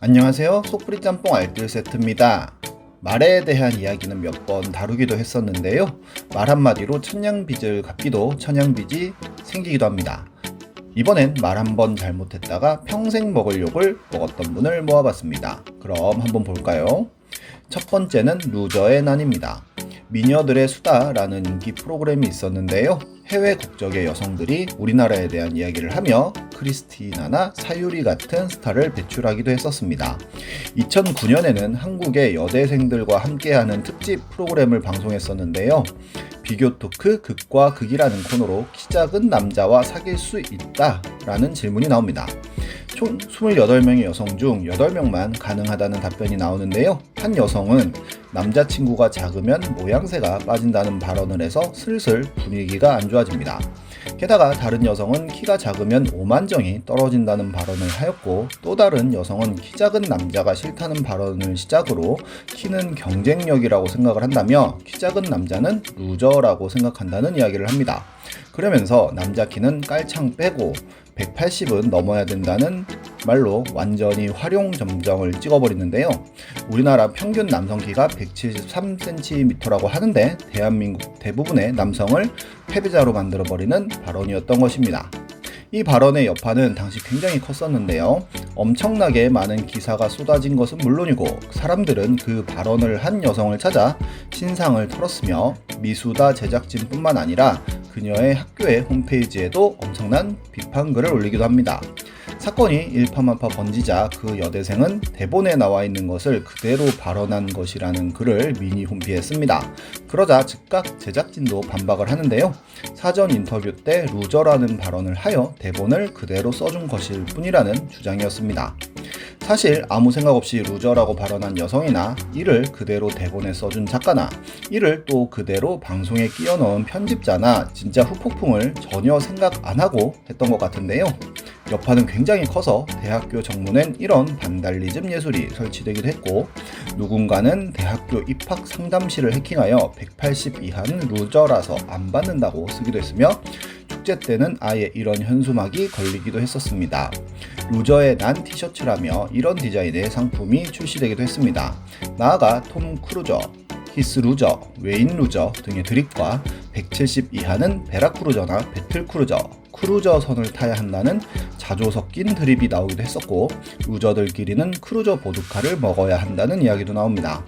안녕하세요. 속풀이 짬뽕 알뜰 세트입니다. 말에 대한 이야기는 몇 번 다루기도 했었는데요. 말 한마디로 천냥빚을 갚기도 천냥빚이 생기기도 합니다. 이번엔 말 한 번 잘못했다가 평생 먹을 욕을 먹었던 분을 모아봤습니다. 그럼 한번 볼까요? 첫 번째는 루저의 난입니다. 미녀들의 수다라는 인기 프로그램이 있었는데요. 해외 국적의 여성들이 우리나라에 대한 이야기를 하며 크리스티나나 사유리 같은 스타를 배출하기도 했었습니다. 2009년에는 한국의 여대생들과 함께하는 특집 프로그램을 방송했었는데요. 비교 토크 극과 극이라는 코너로 키 작은 남자와 사귈 수 있다 라는 질문이 나옵니다. 총 28명의 여성 중 8명만 가능하다는 답변이 나오는데요. 한 여성은 남자친구가 작으면 모양새가 빠진다는 발언을 해서 슬슬 분위기가 안 좋아집니다. 게다가 다른 여성은 키가 작으면 오만정이 떨어진다는 발언을 하였고 또 다른 여성은 키 작은 남자가 싫다는 발언을 시작으로 키는 경쟁력이라고 생각을 한다며 키 작은 남자는 루저라고 생각한다는 이야기를 합니다. 그러면서 남자 키는 깔창 빼고 180은 넘어야 된다는 말로 완전히 활용 점정을 찍어버리는데요. 우리나라 평균 남성 키가 173cm라고 하는데 대한민국 대부분의 남성을 패배자로 만들어버리는 발언이었던 것입니다. 이 발언의 여파는 당시 굉장히 컸었는데요. 엄청나게 많은 기사가 쏟아진 것은 물론이고 사람들은 그 발언을 한 여성을 찾아 신상을 털었으며 미수다 제작진뿐만 아니라 그녀의 학교의 홈페이지에도 엄청난 비판글을 올리기도 합니다. 사건이 일파만파 번지자 그 여대생은 대본에 나와 있는 것을 그대로 발언한 것이라는 글을 미니 홈피에 씁니다. 그러자 즉각 제작진도 반박을 하는데요. 사전 인터뷰 때 루저라는 발언을 하여 대본을 그대로 써준 것일 뿐이라는 주장이었습니다. 사실 아무 생각 없이 루저라고 발언한 여성이나 이를 그대로 대본에 써준 작가나 이를 또 그대로 방송에 끼워 넣은 편집자나 진짜 후폭풍을 전혀 생각 안 하고 했던 것 같은데요. 여파는 굉장히 커서 대학교 정문엔 이런 반달리즘 예술이 설치되기도 했고 누군가는 대학교 입학 상담실을 해킹하여 180 이하는 루저라서 안 받는다고 쓰기도 했으며 축제 때는 아예 이런 현수막이 걸리기도 했었습니다. 루저의 난 티셔츠라며 이런 디자인의 상품이 출시되기도 했습니다. 나아가 톰 크루저, 히스 루저, 웨인 루저 등의 드립과 170 이하는 베라 크루저나 배틀 크루저, 크루저 선을 타야 한다는 자조 섞인 드립이 나오기도 했었고 루저들끼리는 크루저 보드카를 먹어야 한다는 이야기도 나옵니다.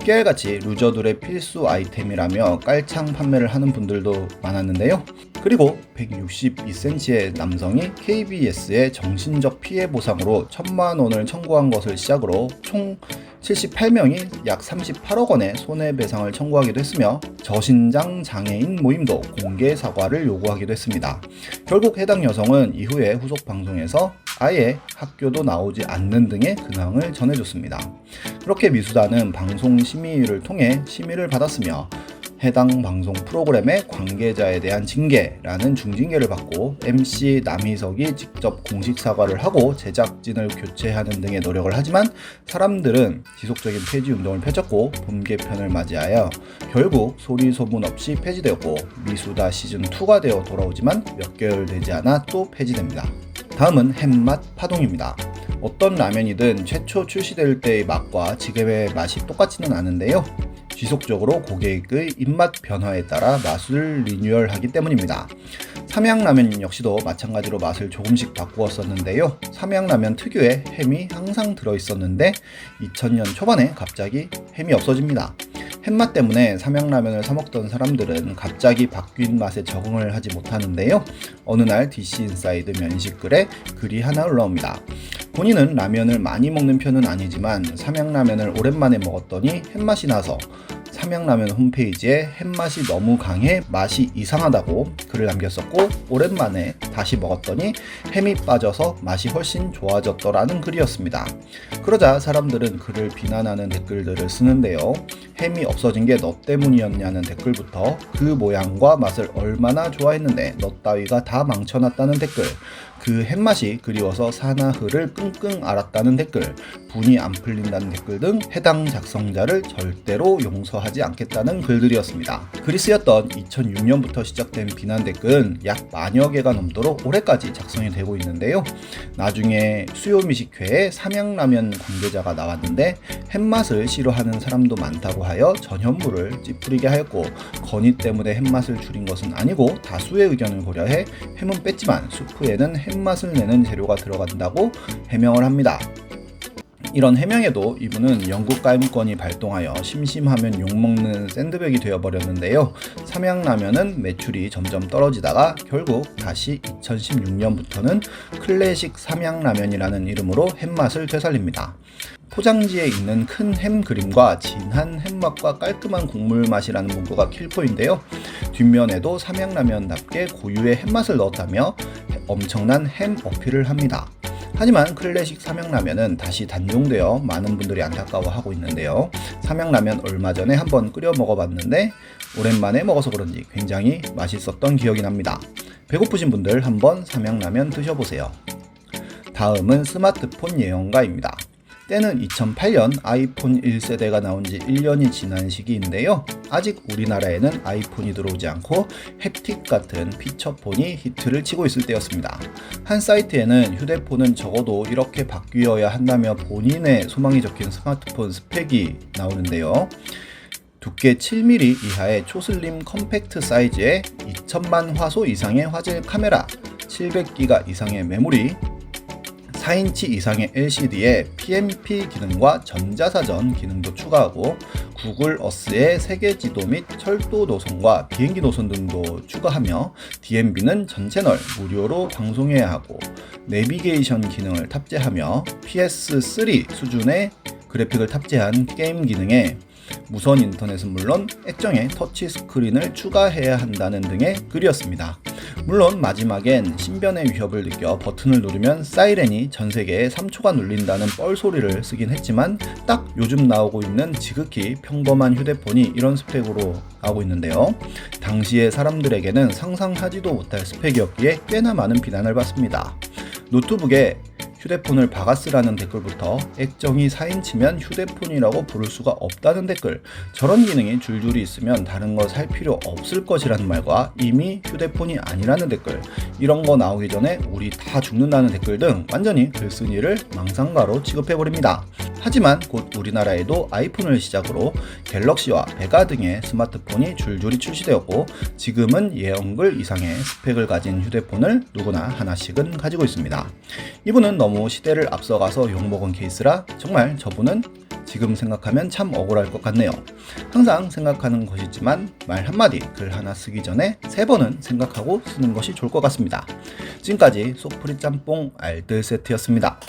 깨알같이 루저들의 필수 아이템이라며 깔창 판매를 하는 분들도 많았는데요. 그리고 162cm의 남성이 KBS의 정신적 피해 보상으로 1천만 원을 청구한 것을 시작으로 총 78명이 약 38억 원의 손해배상을 청구하기도 했으며 저신장 장애인 모임도 공개 사과를 요구하기도 했습니다. 결국 해당 여성은 이후에 후속 방송에서 아예 학교도 나오지 않는 등의 근황을 전해줬습니다. 그렇게 미수다는 방송 심의를 통해 심의를 받았으며 해당 방송 프로그램의 관계자에 대한 징계라는 중징계를 받고 MC 남희석이 직접 공식 사과를 하고 제작진을 교체하는 등의 노력을 하지만 사람들은 지속적인 폐지 운동을 펼쳤고 봄 개편을 맞이하여 결국 소리 소문 없이 폐지되었고 미수다 시즌 2가 되어 돌아오지만 몇 개월 되지 않아 또 폐지됩니다. 다음은 햄맛 파동입니다. 어떤 라면이든 최초 출시될 때의 맛과 지금의 맛이 똑같지는 않은데요. 지속적으로 고객의 입맛 변화에 따라 맛을 리뉴얼하기 때문입니다. 삼양라면 역시도 마찬가지로 맛을 조금씩 바꾸었었는데요. 삼양라면 특유의 햄이 항상 들어있었는데 2000년 초반에 갑자기 햄이 없어집니다. 햄맛 때문에 삼양라면을 사먹던 사람들은 갑자기 바뀐 맛에 적응을 하지 못하는데요. 어느 날 DC 인사이드 면식글에 글이 하나 올라옵니다. 본인은 라면을 많이 먹는 편은 아니지만 삼양라면을 오랜만에 먹었더니 햄맛이 나서 삼양라면 홈페이지에 햄맛이 너무 강해 맛이 이상하다고 글을 남겼었고 오랜만에 다시 먹었더니 햄이 빠져서 맛이 훨씬 좋아졌더라는 글이었습니다. 그러자 사람들은 그를 비난하는 댓글들을 쓰는데요. 햄이 없어진 게 너 때문이었냐는 댓글부터 그 모양과 맛을 얼마나 좋아했는데 너 따위가 다 망쳐놨다는 댓글 그 햇맛이 그리워서 사나흐를 끙끙 앓았다는 댓글, 분이 안 풀린다는 댓글 등 해당 작성자를 절대로 용서하지 하지 않겠다는 글들이었습니다. 쓰였던 2006년부터 시작된 비난 댓글은 약 만여 개가 넘도록 올해까지 작성이 되고 있는데요. 나중에 수요 미식회에 삼양라면 관계자가 나왔는데 햇맛을 싫어하는 사람도 많다고 하여 전현무를 찌푸리게 하였고 건의 때문에 햇맛을 줄인 것은 아니고 다수의 의견을 고려해 햄은 뺐지만 수프에는 햇맛을 내는 재료가 들어간다고 해명을 합니다. 이런 해명에도 이분은 영국 가임권이 발동하여 심심하면 욕먹는 샌드백이 되어버렸는데요. 삼양라면은 매출이 점점 떨어지다가 결국 다시 2016년부터는 클래식 삼양라면이라는 이름으로 햄맛을 되살립니다. 포장지에 있는 큰 햄 그림과 진한 햄맛과 깔끔한 국물 맛이라는 문구가 킬포인데요. 뒷면에도 삼양라면답게 고유의 햄맛을 넣었다며 엄청난 햄 어필을 합니다. 하지만 클래식 삼양라면은 다시 단종되어 많은 분들이 안타까워하고 있는데요. 삼양라면 얼마 전에 한번 끓여 먹어봤는데 오랜만에 먹어서 그런지 굉장히 맛있었던 기억이 납니다. 배고프신 분들 한번 삼양라면 드셔보세요. 다음은 스마트폰 예언가입니다. 때는 2008년 아이폰 1세대가 나온 지 1년이 지난 시기인데요. 아직 우리나라에는 아이폰이 들어오지 않고 햅틱 같은 피처폰이 히트를 치고 있을 때였습니다. 한 사이트에는 휴대폰은 적어도 이렇게 바뀌어야 한다며 본인의 소망이 적힌 스마트폰 스펙이 나오는데요. 두께 7mm 이하의 초슬림 컴팩트 사이즈에 2000만 화소 이상의 화질 카메라, 700기가 이상의 메모리, 4인치 이상의 LCD에 PMP 기능과 전자사전 기능도 추가하고 구글 어스의 세계 지도 및 철도 노선과 비행기 노선 등도 추가하며 DMB는 전 채널 무료로 방송해야 하고 내비게이션 기능을 탑재하며 PS3 수준의 그래픽을 탑재한 게임 기능에 무선 인터넷은 물론 액정에 터치 스크린을 추가해야 한다는 등의 글이었습니다. 물론 마지막엔 신변의 위협을 느껴 버튼을 누르면 사이렌이 전 세계에 3초가 눌린다는 뻘소리를 쓰긴 했지만 딱 요즘 나오고 있는 지극히 평범한 휴대폰이 이런 스펙으로 나오고 있는데요. 당시의 사람들에게는 상상하지도 못할 스펙이었기에 꽤나 많은 비난을 받습니다. 노트북에 휴대폰을 박아쓰라는 댓글부터 액정이 4인치면 휴대폰이라고 부를 수가 없다는 댓글 저런 기능이 줄줄이 있으면 다른 거 살 필요 없을 것이라는 말과 이미 휴대폰이 아니라는 댓글 이런 거 나오기 전에 우리 다 죽는다는 댓글 등 완전히 글쓴이를 망상가로 취급해버립니다. 하지만 곧 우리나라에도 아이폰을 시작으로 갤럭시와 베가 등의 스마트폰이 줄줄이 출시되었고 지금은 예언글 이상의 스펙을 가진 휴대폰을 누구나 하나씩은 가지고 있습니다. 이분은 너무 시대를 앞서가서 욕먹은 케이스라 정말 저분은 지금 생각하면 참 억울할 것 같네요. 항상 생각하는 것이지만 말 한마디 글 하나 쓰기 전에 세 번은 생각하고 쓰는 것이 좋을 것 같습니다. 지금까지 소프리 짬뽕 알뜰 세트였습니다.